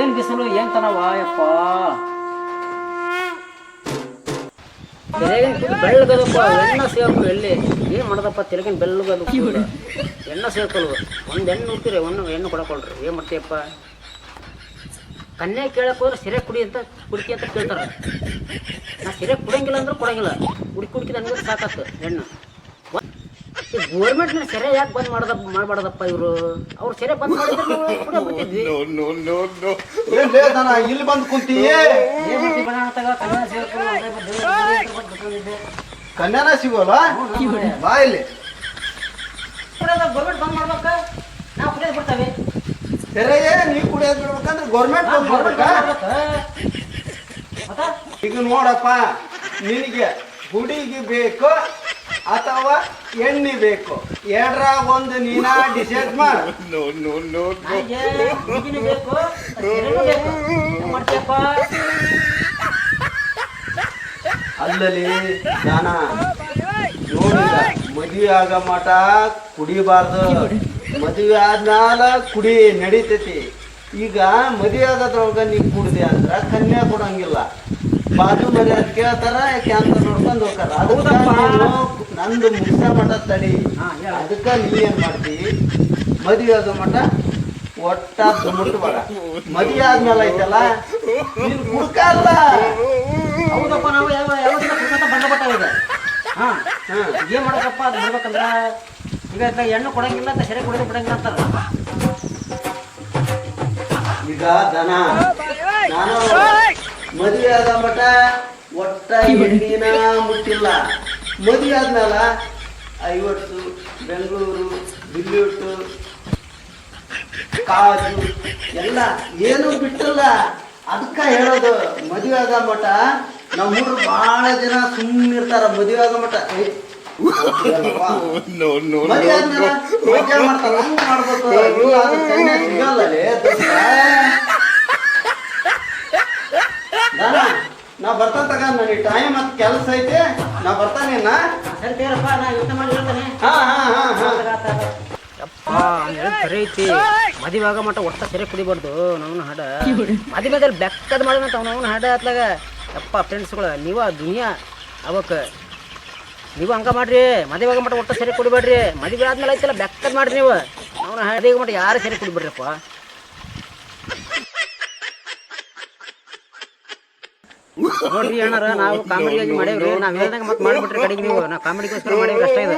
ಏನ್ ಬಿಸಿಲು ಏನ್ ತನವ ಯಪ್ಪ? ಬೆಳ್ಳಗದಪ್ಪ ಎಣ್ಣ ಸೇರ್ಕು ಎಲ್ಲಿ? ಏನ್ ಮಾಡದಪ್ಪ ತೆಲಗಿನ ಬೆಳ್ಳಗದು. ಎಣ್ಣ ಸೇರ್ಕೊಲ್ವ ಒಂದ್ ಹೆಣ್ಣು ನೋಡ್ತೀರಿ ಒಂದು ಹೆಣ್ಣು ಕೊಡಕೊಳ್ರಿ. ಏನ್ ಮಾಡ್ತೀಯಪ್ಪ? ಕನ್ಯಾ ಕೇಳಕ್ ಹೋದ್ರೆ ಸಿರೆ ಕುಡಿ ಅಂತ ಕುಡ್ಕಿ ಅಂತ ಕೇಳ್ತಾರ. ನಾ ಸಿರೆ ಕುಡಂಗಿಲ್ಲ ಅಂದ್ರೆ ಕೊಡಂಗಿಲ್ಲ. ಕುಡಿ ಕುಡ್ಕಿ ನನಗೆ ಸಾಕತ್ತು ಹೆಣ್ಣು ಗೋರ್ಮೆಂಟ್ ಸೆರೆ ಯಾಕೆ ಬಂದ್ ಮಾಡದ ಮಾಡಬಾರ್ದಪ್ಪ ಇವರು? ಅವ್ರು ಸೆರೆ ಬಂದ್ ಮಾಡಿದ್ರೆ ನಾವು ಬಿಟ್ಟಿದ್ವಿ ಇಲ್ಲಿ ಬಂದು ಕುಂತಿ ಏನ್ ಮಾಡ್ತಿ ಬಣ್ಣ ತಗೋ, ಕನ್ನಡ ಸೇರ್ಕೊಂಡು ಅದೇ ಬಂದು ದೇವ್ರ ಮನೆ ಹತ್ರ ಬಂದು ಬಿಟ್ಕೊಂಡಿದ್ದೆ. ಕನ್ಯಾನ ಸಿಗೋಲ್ಲ? ಬಾ ಇಲ್ಲಿ. ಗೋರ್ಮೆಂಟ್ ಬಂದ್ ಮಾಡ್ಬೇಕ? ನಾವು ಕುಡಿಯೋದು ಬಿಡ್ತಾವೆ. ಸೆರೆಯೇ ನೀ ಕುಡಿಯೋದ್ ಬಿಡ್ಬೇಕಂದ್ರೆ ಗೌರ್ಮೆಂಟ್ ಬಂದ್ ಮಾಡ್ಬೇಕಾ? ಈಗ ನೋಡಪ್ಪ ನಿನಗೆ ಹುಡುಗಿ ಬೇಕು ಅಥವಾ ಎಣ್ಣೆ ಬೇಕು. ಎರಡರ ಒಂದು ನೀನ ಡಿಸೈಡ್ ಮಾಡಿ. ನನಗೆ ಹುಡುಗಿನೂ ಬೇಕು ಸೆರೆನೂ ಬೇಕು. ಏನ್ ಮಾಡ್ತೀಯಪ್ಪ? ಅಲ್ಲಲ್ಲಿ ನಾನ ನೋಡಿಲ್ಲ. ಮದುವೆ ಆಗ ಮಟ ಕುಡಿಬಾರ್ದು. ಮದುವೆ ಆದ್ಮೇಲ ಕುಡಿ ನಡೀತೈತಿ. ಈಗ ಮದುವೆ ಆಗದ್ರೊಳಗ ನೀ ಕುಡಿದೆ ಅಂದ್ರ ಕನ್ಯಾ ಕೊಡಂಗಿಲ್ಲ. ಬಾಜು ಮನೆ ಕೇಳ್ತಾರ ಕೇಳ್ತಾರ ಅಂತ ನೋಡ್ಕೊಂಡು ಹೋಗ್ತಾರ. ಅದಕ್ಕ ನಂದು ಮುಗಿಸ ಮಠ ತಡಿ. ಅದಕ್ಕ ನೀ ಏನ್ ಮಾಡ್ತಿ? ಮದುವೆ ಅದು ಮಠ ಒಟ್ಟ ಮುಟ್ಟಬೇಡ ಮದುವೆ ಆದ್ಮೇಲೆ ಐತಲ್ಲ ನೀನ್ ಕುಡ್ಕಲ್ಲ ಹೌದಪ್ಪ ನಾವು ಯಾವ ಯಾವ ಕುಡ್ಕೊಂತ ಬಂದ ಈಗ ಹಾ ಹಾ. ಏನ್ ಮಾಡಕಪ್ಪ ಅದು ಹೇಳ್ಬೇಕಂದ್ರ ಈಗ ಹೆಣ್ಣು ಎಣ್ಣೆ ಕೊಡಂಗಿಲ್ಲ ಅಂತ ಸೆರೆ ಕೊಡೋದು ಬಿಡಂಗಿಲ್ಲ ಅಂತಾರ. ಈಗ ದನ. ನಾನು ಮದುವೆ ಆದ ಮಟ ಒಟ್ಟ ಹೆಣ್ಣಿನ ಮುಟ್ಟಿಲ್ಲ. ಮದುವೆ ಆದ್ಮೇಲ ಐವತ್ತು ಬೆಂಗಳೂರು ಬಿಲ್ಲೂಟು ಕಾಜು ಎಲ್ಲ ಏನು ಬಿಟ್ಟಿಲ್ಲ. ಅದಕ್ಕ ಹೇಳೋದು ಮದುವೆ ಆದ ಮಠ. ನಮ್ಮ ಹುಡುಗರು ಬಹಳ ಜನ ಸುಮ್ಮನಿರ್ತಾರ ಮದುವೆ ಆದ ಮಠ. ಮದುವೆ ಆದ್ಮೇಲೆ ಮಾಡ್ತಾರ? ಹಂಗ್ ಮಾಡ್ಬೇಕು. ಇಲ್ಲ ಅದು ಕನ್ಯೆ ಸಿಗಲ್ಲಲೇ ದೋಸ್ತ. ದಾನ, ನಾ ಬರ್ತಾನ ತಗ ನನಗೆ ಟೈಮ್ ಮತ್ತು ಕೆಲಸ ಐತೆ. ನಾ ಬರ್ತಾನೆ ನಾ. ಸರಿ ತೇರಪ್ಪ ನಾ ಯೋಚನೆ ಮಾಡಿ ಹೇಳ್ತಾನೆ ಹಾ ಹಾ ಹಾ ಹಾ. ಯಪ್ಪ ಸರಿ ಐತಿ. ಮದಿವಾಗ ಮಟ್ಟ ಒಟ್ಟ ಸರಿ ಕುಡಿಬಾರ್ದು ನಾವು ಹಾಡ. ಮದಿವಾಗಲ್ಲಿ ಬೆಕ್ಕದ ಮಾಡಿದಂತ ಅವ್ನು ಹಾಡ ಅತ್ಲಾಗ ಯಪ್ಪ ಫ್ರೆಂಡ್ಸ್ಗಳು ನೀವ ದುನಿಯಾ. ಅವಕ್ಕ ನೀವು ಹಂಗ ಮಾಡ್ರಿ. ಮದಿವಾಗ ಆಗೋ ಮಟ್ಟ ಒಟ್ಟ ಸರಿ ಕುಡಿಬೇಡ್ರಿ. ಮದುವೆ ಆದ್ಮೇಲೆ ಐತಲ್ಲ ಬೆಕ್ಕದ್ ಮಾಡ್ರಿ ನೀವು. ಅವ್ನ ಹಾಡಿಗೆ ಮಟ್ಟ ಯಾರು ಸರಿ ಕುಡಿಬೇಡ್ರಿಪ್ಪ. ನೋಡ್ರಿ ಅಣ್ಣಾರ ನಾವು ಕಾಮಿಡಿಯಾಗಿ ಮಾಡೇವ್ರಿ. ನಾವ್ ಹೇಳ್ದಂಗ ಮತ್ತೆ ಮಾಡ್ಬಿಟ್ರಿ ಕಡೆಗೆ ನೀವು. ನಾವು ಕಾಮಿಡಿಗೋಸ್ಕರ ಮಾಡೇವ್ರಿ ಅಷ್ಟೇ ಇದು.